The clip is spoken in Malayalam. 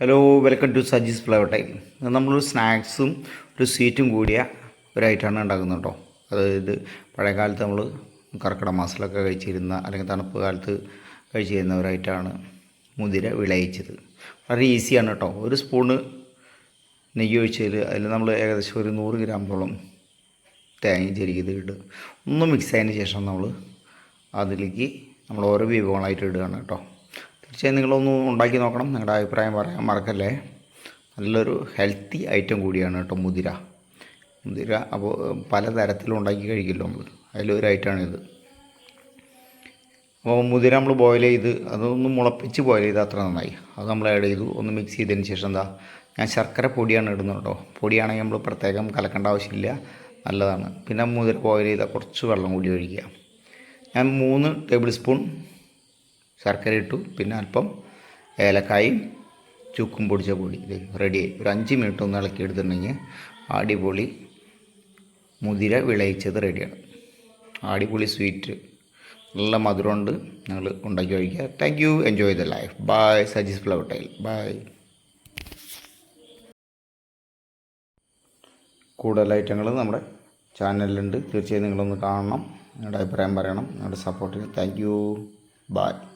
Hello welcome to Saji's flower time നമ്മളൊരു സ്നാക്സും ഒരു സ്വീറ്റും കൂടിയ ഒരു ഐറ്റമാണ് ഉണ്ടാക്കുന്നത് കേട്ടോ. അതായത് പഴയകാലത്ത് നമ്മൾ കർക്കിടക മാസത്തിലൊക്കെ കഴിച്ചിരുന്ന അല്ലെങ്കിൽ തണുപ്പ് കാലത്ത് കഴിച്ചിരുന്ന ഒരു ഐറ്റമാണ് മുതിര വിളയിച്ചത്. വളരെ ഈസിയാണ് കേട്ടോ. ഒരു സ്പൂണ് നെയ്യ് ഒഴിച്ചതിൽ അതിൽ നമ്മൾ ഏകദേശം ഒരു നൂറ് ഗ്രാമോളം തേങ്ങ ചെരുകിയത് ഇടും ഒന്ന് മിക്സ് ആയതിന് ശേഷം നമ്മൾ അതിലേക്ക് നമ്മൾ ഓരോ വിഭവങ്ങളായിട്ട് ഇടുകയാണ് കേട്ടോ. തീർച്ചയായും നിങ്ങളൊന്ന് ഉണ്ടാക്കി നോക്കണം. നിങ്ങളുടെ അഭിപ്രായം പറയാൻ മറക്കല്ലേ. നല്ലൊരു ഹെൽത്തി ഐറ്റം കൂടിയാണ് കേട്ടോ മുതിര. മുതിര അപ്പോൾ പലതരത്തിലും ഉണ്ടാക്കി കഴിക്കില്ലോ നമ്മൾ. അതിലൊരു ഐറ്റമാണിത് അപ്പോൾ മുതിര നമ്മൾ ബോയിൽ ചെയ്ത് അതൊന്ന് മുളപ്പിച്ച് ബോയിൽ ചെയ്ത് അത്ര നന്നായി. അത് നമ്മൾ ആഡ് ചെയ്തു ഒന്ന് മിക്സ് ചെയ്തതിന് ശേഷം എന്താ ഞാൻ ശർക്കര പൊടിയാണ് ഇടുന്നത് കേട്ടോ. പൊടിയാണെങ്കിൽ നമ്മൾ പ്രത്യേകം കലക്കേണ്ട ആവശ്യമില്ല. നല്ലതാണ്. പിന്നെ മുതിര ബോയിൽ ചെയ്താൽ കുറച്ച് വെള്ളം കൂടി ഒഴിക്കുക. ഞാൻ മൂന്ന് ടേബിൾ സ്പൂൺ ശർക്കര ഇട്ടു പിന്നെ അല്പം ഏലക്കായും ചുക്കും പൊടിച്ച പൊടി ഇത് റെഡിയായി ഒരു അഞ്ച് മിനിറ്റ് ഒന്ന് ഇളക്കി എടുത്തിട്ടുണ്ടെങ്കിൽ അടിപൊളി മുതിര വിളയിച്ചത് റെഡിയാണ് അടിപൊളി സ്വീറ്റ് നല്ല മധുരമുണ്ട്. ഞങ്ങൾ ഉണ്ടാക്കി കഴിക്കുക. Thank you enjoy the life bye Saji's flower time bye കൂടുതൽ ഐറ്റങ്ങൾ നമ്മുടെ ചാനലിലുണ്ട്. തീർച്ചയായും നിങ്ങളൊന്ന് കാണണം. നിങ്ങളുടെ അഭിപ്രായം പറയണം. നിങ്ങളുടെ സപ്പോർട്ടിന് താങ്ക് യു ബൈ